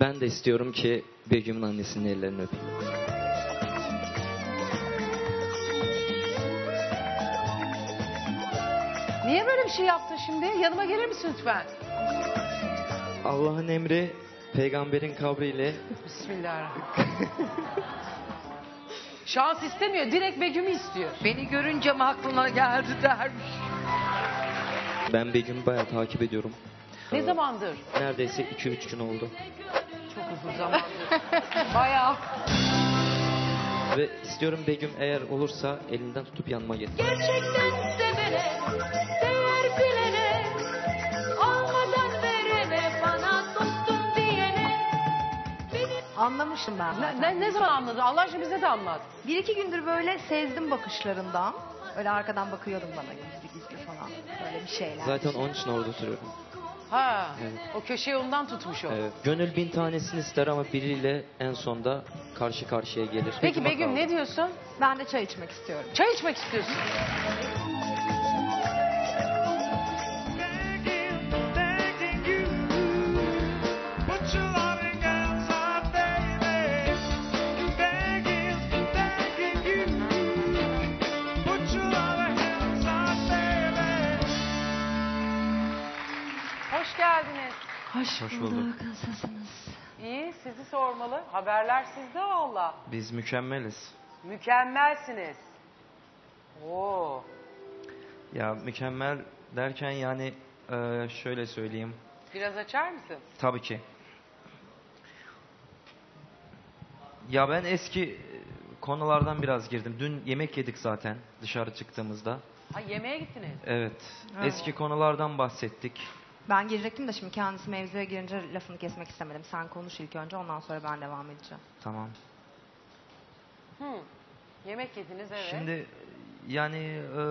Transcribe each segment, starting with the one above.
Ben de istiyorum ki Begüm'ün annesinin ellerini öpeyim. Niye böyle bir şey yaptın şimdi? Yanıma gelir misin lütfen? Allah'ın emri peygamberin kabriyle Bismillahirrahmanirrahim. Şans istemiyor. Direkt Begüm'ü istiyor. Beni görünce mi aklına geldi dermiş. ben Begüm'ü bayağı takip ediyorum. Ne zamandır? Neredeyse 2-3 gün oldu. Çok uzun. Bayağı. Ve istiyorum Begüm eğer olursa elinden tutup yanıma getir. Gerçekten sevene, değer bilene, almadan verene, bana dostum diyene. Benim Anlamıştım ben. Ne, ne, ne zaman anladın? Allah aşkına bize de anlat. Bir iki gündür böyle sezdim bakışlarından. Öyle arkadan bakıyordum bana gizli gizli falan. Böyle bir şeyler. Zaten onun için orada oturuyorum. Ha, Evet. o köşeyi ondan tutmuş o. Evet. Gönül bin tanesini ister ama biriyle en sonda karşı karşıya gelir. Peki Begüm ne diyorsun? Ben de çay içmek istiyorum. Çay içmek istiyorsun. Hoş, Hoş bulduk. Nasılsınız? İyi, sizi sormalı. Haberler sizde valla. Biz mükemmeliz. Mükemmelsiniz. Oo. Ya mükemmel derken yani e, şöyle söyleyeyim. Biraz açar mısın? Tabii ki. Ya ben eski konulardan biraz girdim. Dün yemek yedik zaten dışarı çıktığımızda. Ha yemeğe gittiniz. Evet. Eski konulardan bahsettik. Ben girecektim de şimdi kendisi mevzuya girince lafını kesmek istemedim. Sen konuş ilk önce ondan sonra ben devam edeceğim. Tamam. Hı. Yemek yediniz evet. Şimdi yani e,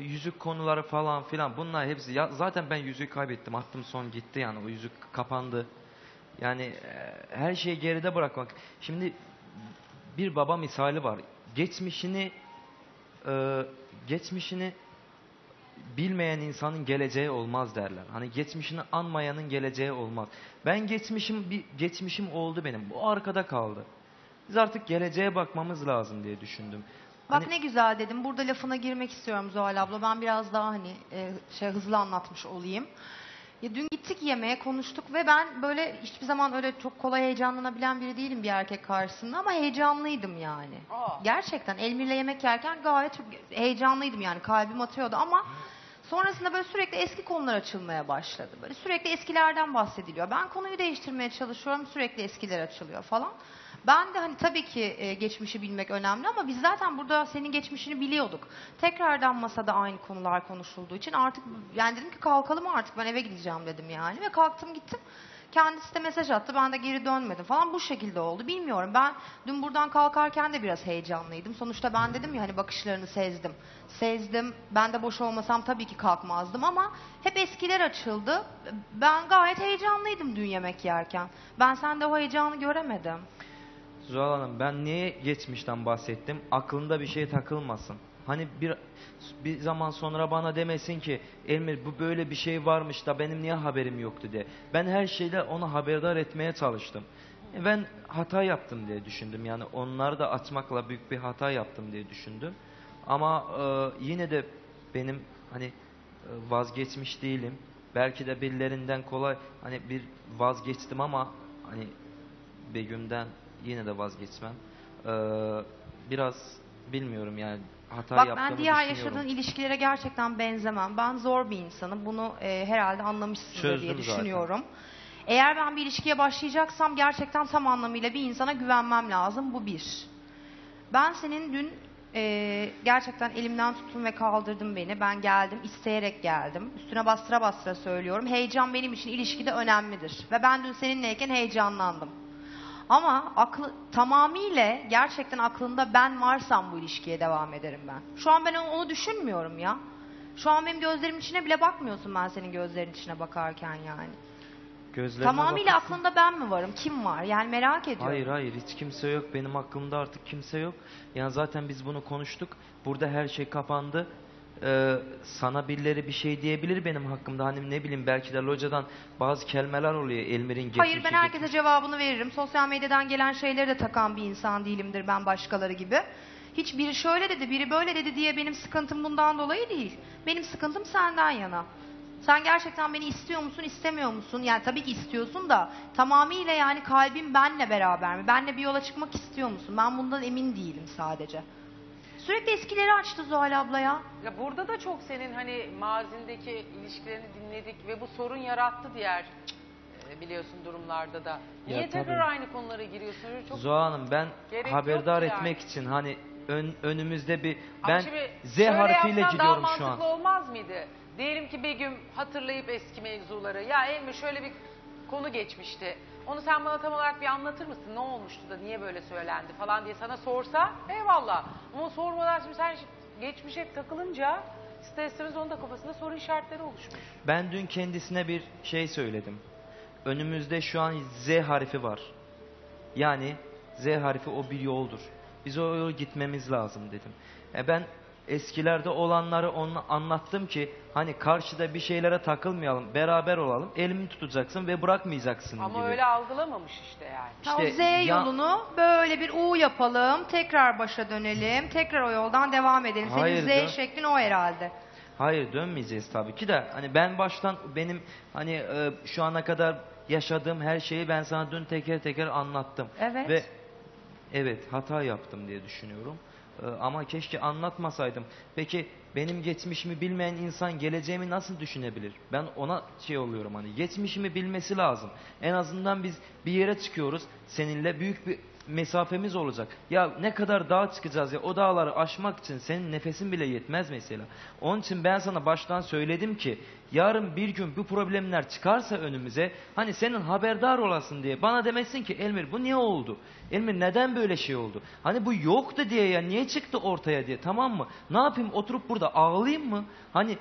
yüzük konuları falan filan bunlar hepsi ya zaten ben yüzüğü kaybettim attım son gitti yani o yüzük kapandı. Yani e, her şeyi geride bırakmak. Şimdi bir baba misali var. Geçmişini e, geçmişini bilmeyen insanın geleceği olmaz derler. Hani geçmişini anmayanın geleceği olmaz. Ben geçmişim bir geçmişim oldu benim. Bu arkada kaldı. Biz artık geleceğe bakmamız lazım diye düşündüm. Bak Hani- ne güzel dedim. Burada lafına girmek istiyorum Zuhal abla. Ben biraz daha hani e, şey hızlı anlatmış olayım. Ya dün gittik yemeğe konuştuk ve ben böyle hiçbir zaman öyle çok kolay heyecanlanabilen biri değilim bir erkek karşısında ama heyecanlıydım yani. Aa. Gerçekten Elmir'le yemek yerken gayet heyecanlıydım yani kalbim atıyordu ama sonrasında böyle sürekli eski konular açılmaya başladı. Böyle sürekli eskilerden bahsediliyor. Ben konuyu değiştirmeye çalışıyorum sürekli eskiler açılıyor falan. Ben de hani tabii ki e, geçmişi bilmek önemli ama biz zaten burada senin geçmişini biliyorduk. Tekrardan masada aynı konular konuşulduğu için artık yani dedim ki kalkalım artık ben eve gideceğim dedim yani ve kalktım gittim. Kendisi de mesaj attı ben de geri dönmedim falan bu şekilde oldu bilmiyorum. Ben dün buradan kalkarken de biraz heyecanlıydım. Sonuçta ben dedim ya hani bakışlarını sezdim. Sezdim ben de boş olmasam tabii ki kalkmazdım ama hep eskiler açıldı. Ben gayet heyecanlıydım dün yemek yerken. Ben sende o heyecanı göremedim. Zuhal Hanım ben niye geçmişten bahsettim? Aklında bir şey takılmasın. Hani bir bir zaman sonra bana demesin ki Emir bu böyle bir şey varmış da benim niye haberim yoktu diye. Ben her şeyle onu haberdar etmeye çalıştım. E, Ben hata yaptım diye düşündüm. Yani onları da açmakla büyük bir hata yaptım diye düşündüm. Ama e, yine de benim hani e, vazgeçmiş değilim. Belki de birilerinden kolay hani bir vazgeçtim ama hani Begüm'den yine de vazgeçmem. Ee, biraz bilmiyorum yani hata Bak yaptığımı ben diğer yaşadığın ilişkilere gerçekten benzemem. Ben zor bir insanım. Bunu e, herhalde anlamışsındır Çözdüm diye zaten. düşünüyorum. Eğer ben bir ilişkiye başlayacaksam gerçekten tam anlamıyla bir insana güvenmem lazım. Bu bir. Ben senin dün e, gerçekten elimden tuttun ve kaldırdın beni. Ben geldim, isteyerek geldim. Üstüne bastıra bastıra söylüyorum. Heyecan benim için ilişkide önemlidir. Ve ben dün seninleyken heyecanlandım. Ama aklı tamamıyla gerçekten aklında ben varsam bu ilişkiye devam ederim ben. Şu an ben onu, onu düşünmüyorum ya. Şu an benim gözlerimin içine bile bakmıyorsun ben senin gözlerin içine bakarken yani. Gözlerine Tamamıyla bakırsın. aklında ben mi varım? Kim var? Yani merak ediyorum. Hayır hayır hiç kimse yok. Benim aklımda artık kimse yok. Yani zaten biz bunu konuştuk. Burada her şey kapandı. E, sana birileri bir şey diyebilir benim hakkımda. Hani ne bileyim belki de locadan bazı kelimeler oluyor Elmir'in geçmişi. Hayır ben herkese geçmiş- cevabını veririm. Sosyal medyadan gelen şeyleri de takan bir insan değilimdir ben başkaları gibi. Hiç biri şöyle dedi, biri böyle dedi diye benim sıkıntım bundan dolayı değil. Benim sıkıntım senden yana. Sen gerçekten beni istiyor musun, istemiyor musun? Yani tabii ki istiyorsun da tamamıyla yani kalbin benle beraber mi? Benle bir yola çıkmak istiyor musun? Ben bundan emin değilim sadece. Sürekli eskileri açtı Zuhal abla ya. Ya burada da çok senin hani mazindeki ilişkilerini dinledik ve bu sorun yarattı diğer e, biliyorsun durumlarda da. Niye Ya tekrar tabii. aynı konulara giriyorsun? Çok Zuhal Hanım ben Gerek haberdar yok yani. etmek için hani ön- önümüzde bir Ama ben şimdi Z şöyle harfiyle yapsan gidiyorum daha şu an. mantıklı olmaz mıydı? Diyelim ki Begüm hatırlayıp eski mevzuları. Ya Emre şöyle bir konu geçmişti. Onu sen bana tam olarak bir anlatır mısın? Ne olmuştu da niye böyle söylendi falan diye sana sorsa eyvallah. Ama sormadan şimdi sen geçmişe takılınca ister istemez onun da kafasında soru işaretleri oluşmuş. Ben dün kendisine bir şey söyledim. Önümüzde şu an Z harfi var. Yani Z harfi o bir yoldur. Biz o yolu gitmemiz lazım dedim. E ben eskilerde olanları ona anlattım ki hani karşıda bir şeylere takılmayalım, beraber olalım. Elimi tutacaksın ve bırakmayacaksın Ama gibi. öyle algılamamış işte yani. Ha, o İşte Z ya- yolunu böyle bir U yapalım, tekrar başa dönelim, tekrar o yoldan devam edelim. Senin Hayır, Z şeklin o herhalde. Hayır dönmeyeceğiz tabii ki de hani ben baştan benim hani e, şu ana kadar yaşadığım her şeyi ben sana dün teker teker anlattım. Evet. Ve evet hata yaptım diye düşünüyorum. E, ama keşke anlatmasaydım. Peki benim geçmişimi bilmeyen insan geleceğimi nasıl düşünebilir? Ben ona şey oluyorum hani geçmişimi bilmesi lazım. En azından biz bir yere çıkıyoruz seninle büyük bir mesafemiz olacak. Ya ne kadar dağ çıkacağız ya o dağları aşmak için senin nefesin bile yetmez mesela. Onun için ben sana baştan söyledim ki yarın bir gün bu problemler çıkarsa önümüze hani senin haberdar olasın diye bana demesin ki Elmir bu niye oldu? Elmir neden böyle şey oldu? Hani bu yoktu diye ya niye çıktı ortaya diye tamam mı? Ne yapayım oturup burada ağlayayım mı? Hani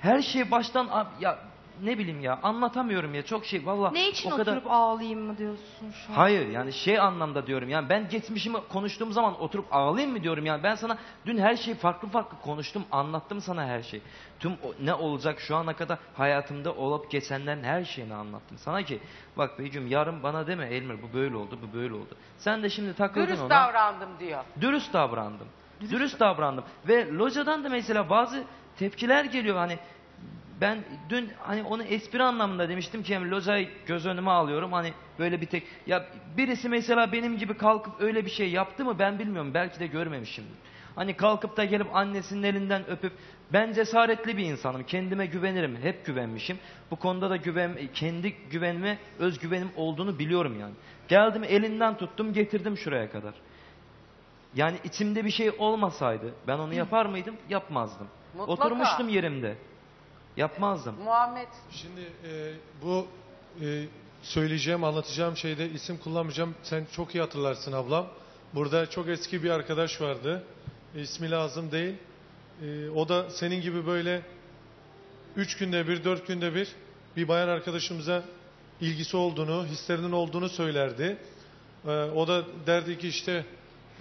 her şey baştan ya ne bileyim ya anlatamıyorum ya çok şey valla Ne için o kadar oturup ağlayayım mı diyorsun şu an? Hayır yani şey anlamda diyorum yani ben geçmişimi konuştuğum zaman oturup ağlayayım mı diyorum yani ben sana dün her şeyi farklı farklı konuştum anlattım sana her şeyi. Tüm o- ne olacak şu ana kadar hayatımda olup geçenlerin her şeyini anlattım sana ki bak Begüm yarın bana deme Elmir bu böyle oldu bu böyle oldu. Sen de şimdi takıldın Dürüst ona. davrandım diyor. Dürüst davrandım. Dürüst davrandım. Ve locadan da mesela bazı tepkiler geliyor hani ben dün hani onu espri anlamında demiştim ki yani locayı göz önüme alıyorum hani böyle bir tek ya birisi mesela benim gibi kalkıp öyle bir şey yaptı mı ben bilmiyorum belki de görmemişimdir. Hani kalkıp da gelip annesinin elinden öpüp ben cesaretli bir insanım kendime güvenirim hep güvenmişim. Bu konuda da güven kendi güvenime özgüvenim olduğunu biliyorum yani. Geldim elinden tuttum getirdim şuraya kadar. Yani içimde bir şey olmasaydı ben onu yapar mıydım? Yapmazdım. Mutlaka. Oturmuştum yerimde. Yapmazdım. Muhammed Şimdi e, bu e, söyleyeceğim, anlatacağım şeyde isim kullanmayacağım. Sen çok iyi hatırlarsın ablam. Burada çok eski bir arkadaş vardı. E, ismi lazım değil. E, o da senin gibi böyle üç günde bir, dört günde bir bir bayan arkadaşımıza ilgisi olduğunu, hislerinin olduğunu söylerdi. E, o da derdi ki işte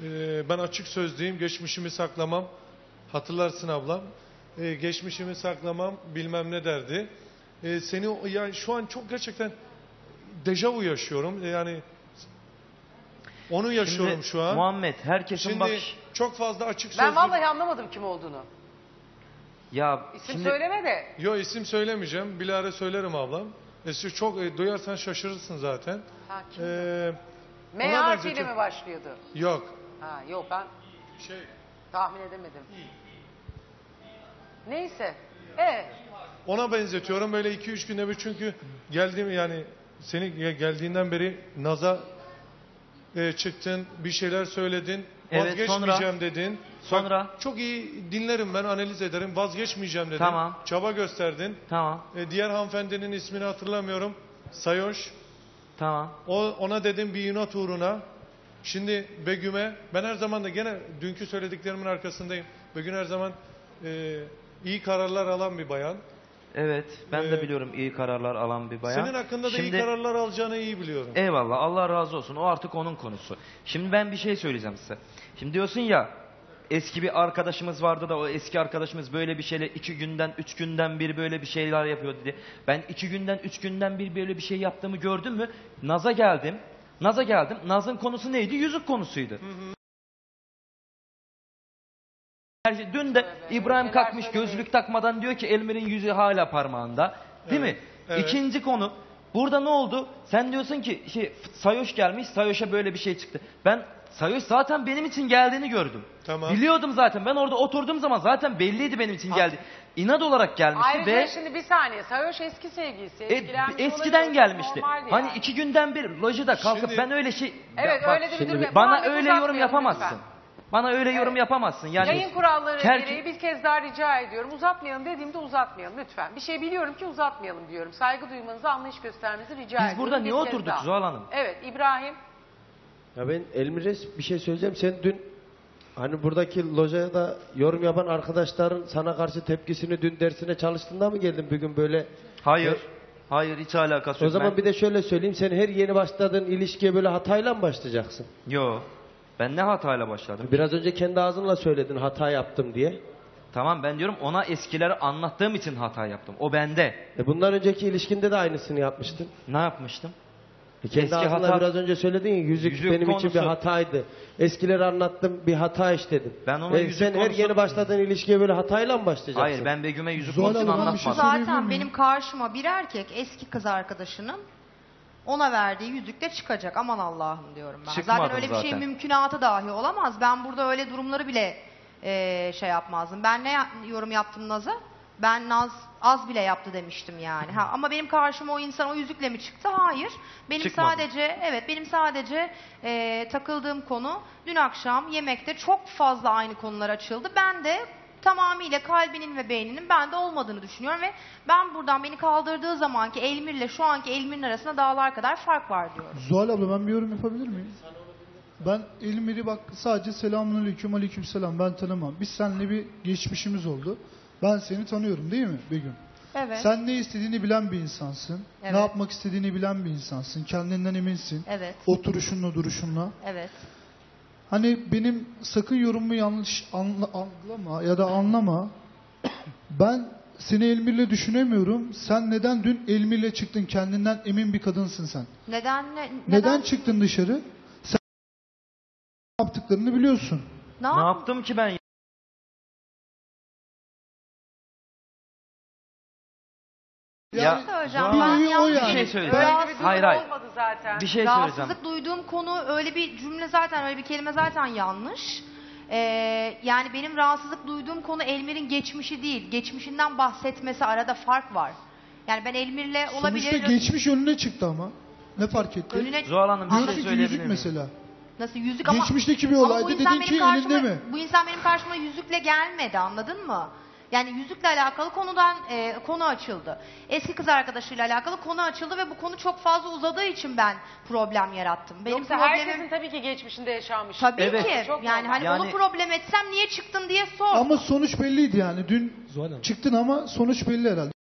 e, ben açık sözlüyüm, geçmişimi saklamam. Hatırlarsın ablam. E, geçmişimi saklamam, bilmem ne derdi. E, seni yani şu an çok gerçekten dejavu yaşıyorum. E, yani onu yaşıyorum Şimdi şu an. Muhammed herkesin Şimdi bakış çok fazla açık sözlü. ben vallahi anlamadım kim olduğunu. ya İsim şimdi söyleme de. Yo isim söylemeyeceğim. Bilare söylerim ablam. E, çok e, duyarsan şaşırırsın zaten. Ha, kim? E, M harfiyle mi başlıyordu? yok. Ha yok ben Şey tahmin edemedim. Neyse. Evet. Ona benzetiyorum böyle 2-3 günde bir çünkü geldiğim yani seni gel- geldiğinden beri Naz'a e, çıktın, bir şeyler söyledin, Evet, vazgeçmeyeceğim dedin. Sonra? Bak, çok iyi dinlerim ben analiz ederim, vazgeçmeyeceğim dedin. Tamam. Çaba gösterdin. tamam E, diğer hanımefendinin ismini hatırlamıyorum. Sayoş. tamam O, ona dedim bir inat uğruna. Şimdi Begüm'e ben her zaman da gene dünkü söylediklerimin arkasındayım. Begüm her zaman e, iyi kararlar alan bir bayan. evet ben Ee, de biliyorum iyi kararlar alan bir bayan. Senin hakkında da iyi kararlar alacağını iyi biliyorum. Eyvallah Allah razı olsun o artık onun konusu. Şimdi ben bir şey söyleyeceğim size. Şimdi diyorsun ya eski bir arkadaşımız vardı da o eski arkadaşımız böyle bir şeyle iki günden üç günden bir böyle bir şeyler yapıyor dedi. Ben iki günden üç günden bir böyle bir şey yaptığımı gördün mü? Naz'a geldim. Naz'a geldim. Naz'ın konusu neydi? Yüzük konusuydu. Her şey- Dün de İbrahim kalkmış gözlük takmadan diyor ki Elmir'in yüzüğü hala parmağında. Değil Evet, mi? evet. İkinci konu. Burada ne oldu? Sen diyorsun ki şey Sayoş gelmiş. Sayoş'a böyle bir şey çıktı. Ben Sayoş zaten benim için geldiğini gördüm. Tamam. Biliyordum zaten. Ben orada oturduğum zaman zaten belliydi benim için geldi. İnat olarak gelmişti Ayrıca ve şimdi bir saniye. Sayoş eski sevgilisi. e, etkilenmiş eskiden olabilir. gelmişti. Normaldi Hani yani. iki günden bir lojada kalkıp Şimdi- ben öyle şey Evet Bak, öyle de bir durum. Bana öyle yorum yapamazsın. lütfen. Bana öyle yorum Evet. yapamazsın. Yani Yayın kuralları Ker- gereği bir kez daha rica ediyorum. Uzatmayalım dediğimde uzatmayalım lütfen. Bir şey biliyorum ki uzatmayalım diyorum. Saygı duymanızı, anlayış göstermenizi rica ediyorum. Biz burada bir niye kez oturduk daha. Zuhal Hanım? Evet İbrahim. Ya ben Elmir'e bir şey söyleyeceğim. Sen dün hani buradaki lojaya da yorum yapan arkadaşların sana karşı tepkisini dün dersine çalıştığında mı geldin bugün böyle? Hayır. Hayır hiç alakası O yok. zaman Ben- bir de şöyle söyleyeyim. Sen her yeni başladığın ilişkiye böyle hatayla mı başlayacaksın? Yo. Ben ne hatayla başladım? Biraz önce kendi ağzınla söyledin hata yaptım diye. Tamam ben diyorum ona eskileri anlattığım için hata yaptım. O bende. E bundan önceki ilişkinde de aynısını yapmıştın. Ne yapmıştım? E kendi Eski ağzınla hata- biraz önce söyledin ya yüzük, Yüzük benim için bir konusu. hataydı. Eskileri anlattım bir hata işledim. Ben ona E yüzük sen her konusu- yeni başladığın ilişkiye böyle hatayla mı başlayacaksın? Hayır ben Begüm'e yüzük Zuhal konusunu Hanım, ben bir şey anlatmadım. Zaten benim karşıma bir erkek eski kız arkadaşının ona verdiği yüzükle çıkacak. Aman Allah'ım diyorum ben. Çıkmadım zaten öyle bir şey zaten. mümkünatı dahi olamaz. Ben burada öyle durumları bile eee, şey yapmazdım. Ben ne yorum yaptım Naz'a? Ben Naz az bile yaptı demiştim yani. Ha, ama benim karşıma o insan o yüzükle mi çıktı? Hayır. Benim Çıkmadı. sadece evet benim sadece eee, takıldığım konu dün akşam yemekte çok fazla aynı konular açıldı. Ben de tamamıyla kalbinin ve beyninin bende olmadığını düşünüyorum ve ben buradan beni kaldırdığı zamanki Elmir'le şu anki Elmir'in arasında dağlar kadar fark var diyorum. Zuhal abla ben bir yorum yapabilir miyim? Ben Elmir'i bak sadece selamun aleyküm aleyküm selam ben tanımam. Biz seninle bir geçmişimiz oldu. Ben seni tanıyorum değil mi Begüm? Evet. Sen ne istediğini bilen bir insansın. Evet. Ne yapmak istediğini bilen bir insansın. Kendinden eminsin. Evet. Oturuşunla duruşunla. Evet. Hani benim sakın yorumumu yanlış anla, anlama ya da anlama. Ben seni Elmir'le düşünemiyorum. Sen neden dün Elmir'le çıktın? Kendinden emin bir kadınsın sen. Neden ne, Neden, çıktın dışarı? Sen yaptıklarını biliyorsun. Ne, Ne yap- yaptım ki ben? Yani. Zuhal Hanım, Ben Bir o yani. Bir şey söyleyeceğim. Öyle bir durum Hayır hayır. olmadı zaten. Bir şey söyleyeceğim. Rahatsızlık duyduğum konu öyle bir cümle zaten öyle bir kelime zaten yanlış. Ee, yani benim rahatsızlık duyduğum konu Elmir'in geçmişi değil. Geçmişinden bahsetmesi arada fark var. Yani ben Elmir'le olabilir. Sonuçta geçmiş önüne çıktı ama. Ne fark etti? önüne Zuhal Hanım bir Diyorsun şey ki söyleyebilir yüzük miyim? mesela. nasıl yüzük ama Geçmişteki bir ama olaydı bu insan dedin ki benim karşıma, elinde mi? Bu insan benim karşıma yüzükle gelmedi anladın mı? Yani yüzükle alakalı konudan e, konu açıldı. Eski kız arkadaşıyla alakalı konu açıldı ve bu konu çok fazla uzadığı için ben problem yarattım. Benim Yoksa problemim herkesin tabii ki geçmişinde yaşanmış. Tabii Evet. ki. Çok yani normal. hani Yani- onu problem etsem niye çıktın diye sor. Ama sonuç belliydi yani. Dün Zuhal Hanım. çıktın ama sonuç belli herhalde.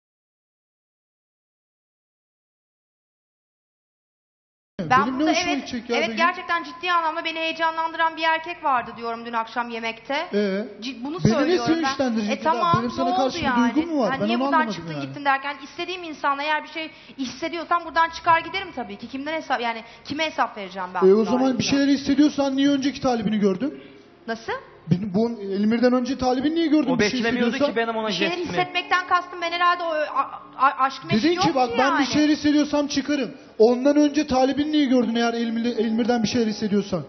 Ben Benim ne burada hoşuma evet, gidecek ya evet Begüm? gerçekten ciddi anlamda beni heyecanlandıran bir erkek vardı diyorum dün akşam yemekte. Ee, bunu Beni ne söylüyorum ben. sevinçlendirecek E tamam Benim sana ne karşı oldu bir yani? duygum mu var? Ha, Ben niye onu buradan anlamadım çıktın yani. gittin derken istediğim insan eğer bir şey hissediyorsam buradan çıkar giderim tabii ki. Kimden hesap yani kime hesap vereceğim ben? e o bunun zaman bir ayrıca? şeyler hissediyorsan niye önceki talibini gördün? Nasıl? Benim, bu Elmir'den önce talibini niye gördün? O bir şey beklemiyordu hissediyorsan? ki benim ona Bir şeyler jestimi. hissetmekten kastım ben herhalde o a- a- aşk meşk Dedin yok ki bak ben bir şeyler hissediyorsam çıkarım. Ondan önce talibini niye gördün eğer Elmir, Elmir'den bir şeyler hissediyorsan?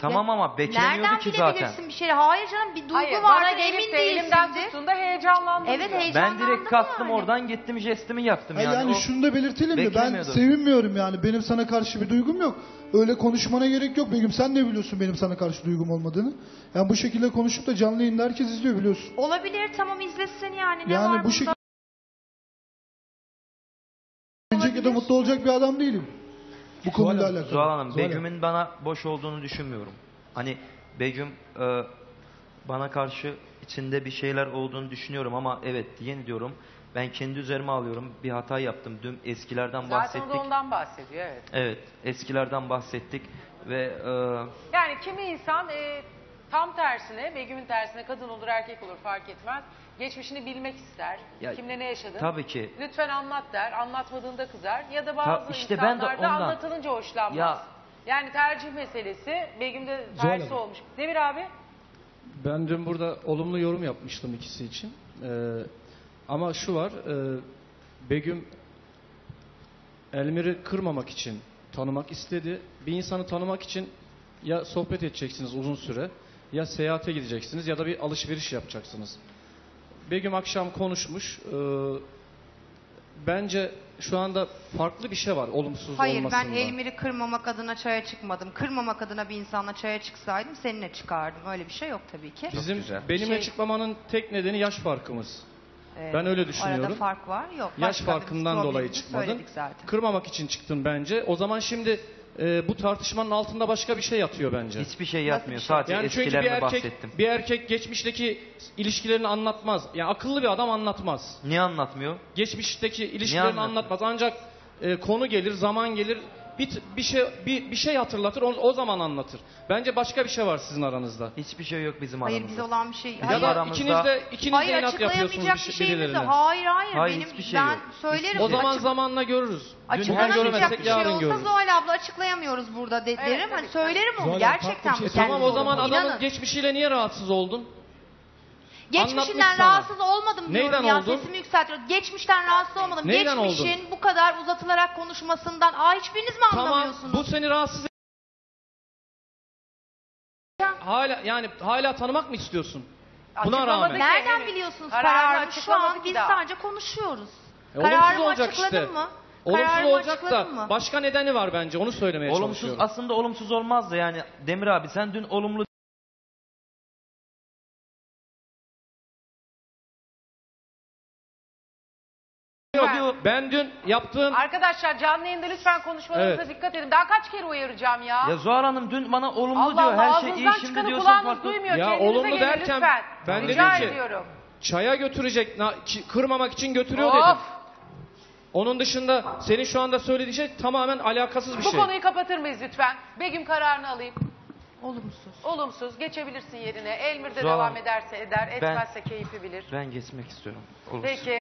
Tamam ama beklemiyordu Nereden ki zaten. bilebilirsin bir şeyleri? Hayır canım bir duygu Hayır, var. bana Sen gelip emin de elimden değilsindir. tuttuğunda heyecanlandım Evet diyor. Ben heyecanlandım direkt kalktım yani. oradan gittim jestimi yaptım Ha, yani. yani O- şunu da belirtelim mi? Ben sevinmiyorum yani. Benim sana karşı bir duygum yok. Öyle konuşmana gerek yok Begüm. Sen de biliyorsun benim sana karşı duygum olmadığını. Yani bu şekilde konuşup da canlı yayında herkes izliyor biliyorsun. Olabilir tamam izlesin yani. Ne yani var bu bunda? şekilde de mutlu olacak bir adam değilim. Bu konuyla alakalı. Zuhal Hanım, Zuhal Begüm'ün bana boş olduğunu düşünmüyorum. Hani Begüm e, bana karşı içinde bir şeyler olduğunu düşünüyorum ama evet yeni diyorum. Ben kendi üzerime alıyorum. Bir hata yaptım. Dün eskilerden Zaten o bahsettik. da ondan bahsediyor evet. Evet, eskilerden bahsettik ve e, Yani kimi insan e, Tam tersine, Begüm'ün tersine kadın olur erkek olur fark etmez. Geçmişini bilmek ister. Ya, Kimle ne yaşadın? tabii ki. Lütfen anlat der. Anlatmadığında kızar. Ya da bazı işte ben de insanlar da ondan- anlatılınca hoşlanmaz. Ya- Yani tercih meselesi. Begüm'de tersi olmuş. Demir abi. Ben dün burada olumlu yorum yapmıştım ikisi için. Ee, ama şu var, e, Begüm Elmir'i kırmamak için tanımak istedi. Bir insanı tanımak için ya sohbet edeceksiniz uzun süre, ya seyahate gideceksiniz ya da bir alışveriş yapacaksınız. Begüm akşam konuşmuş. Ee, bence şu anda farklı bir şey var olumsuz Hayır olmasında. ben Elmir'i kırmamak adına çaya çıkmadım. Kırmamak adına bir insanla çaya çıksaydım seninle çıkardım. Öyle bir şey yok tabii ki. Bizim güzel. benimle Şey- çıkmamanın tek nedeni yaş farkımız. Ee, ben öyle düşünüyorum. Arada fark var. Yok. Yaş farkından dolayı çıkmadın. Zaten. Kırmamak için çıktın bence. O zaman şimdi e, bu tartışmanın altında başka bir şey yatıyor bence. Hiçbir şey yatmıyor. şey? Sadece Yani çünkü bir eskilerini erkek bahsettim. bir erkek geçmişteki ilişkilerini anlatmaz. Yani akıllı bir adam anlatmaz. Niye anlatmıyor? Geçmişteki ilişkilerini anlatmıyor? anlatmaz. Ancak e, konu gelir, zaman gelir, bir, bir şey bir, bir şey hatırlatır, o, o zaman anlatır. Bence başka bir şey var sizin aranızda. Hiçbir şey yok bizim Hayır aramızda. bize olan bir şey. Ya Hayır, da aramızda- ikiniz de ikiniz hayır de inat yapıyorsunuz açıklayamayacak bir bir şey- şeyimiz de. birilerine. Hayır hayır. Hayır, benim, hiçbir şey ben yok. söylerim. O zaman Açık- zamanla görürüz. Bugün Açıklanamayacak bir şey yarın olsa görürüz. Zuhal abla açıklayamıyoruz burada de, Evet, derim. Hani söylerim onu Zuhal abla, gerçekten. farklı bir bu şey- Tamam o zaman adamın İnanın. geçmişiyle niye rahatsız oldun? Geçmişinden anlatmış sana. rahatsız olmadım diyorum Neyden ya oldun? sesimi yükseltiyorum. Geçmişten rahatsız olmadım. Neyden Geçmişin bu kadar uzatılarak konuşmasından aa hiçbiriniz mi Tamam anlamıyorsunuz? bu seni rahatsız Hala yani hala tanımak mı istiyorsun? Buna Açıklamadı rağmen. ki Nereden henüz. biliyorsunuz Kararını kararımı? Şu açıklamadı an ki biz daha. sadece konuşuyoruz. E, olumsuz Kararımı olacak açıkladım işte. mı? Olumsuz Kararımı olacak da açıkladım mı? başka nedeni var bence onu söylemeye Olumsuz çalışıyorum. aslında olumsuz olmazdı yani Demir abi sen dün olumlu ben dün yaptığım Arkadaşlar canlı yayında lütfen konuşmalarınıza Evet. dikkat edin. Daha kaç kere uyaracağım ya? Ya Zuhal Hanım dün bana olumlu Allah diyor. Allah Her şey iyi ağzınızdan şimdi çıkanı diyorsun kulağınız farklı. duymuyor. Ya Kendinize olumlu gelin derken lütfen. ben Rica dedim ki- ediyorum. çaya götürecek na- ki- kırmamak için götürüyor Of! dedim. Onun dışında senin şu anda söylediğin şey tamamen alakasız bir Bu şey. konuyu kapatır mıyız lütfen? Begüm kararını alayım. Olumsuz. Olumsuz. Geçebilirsin yerine. Elmir de Zuhal devam Hanım, ederse eder. ben- Etmezse keyfi bilir. Ben geçmek istiyorum. Olumsuz. Peki.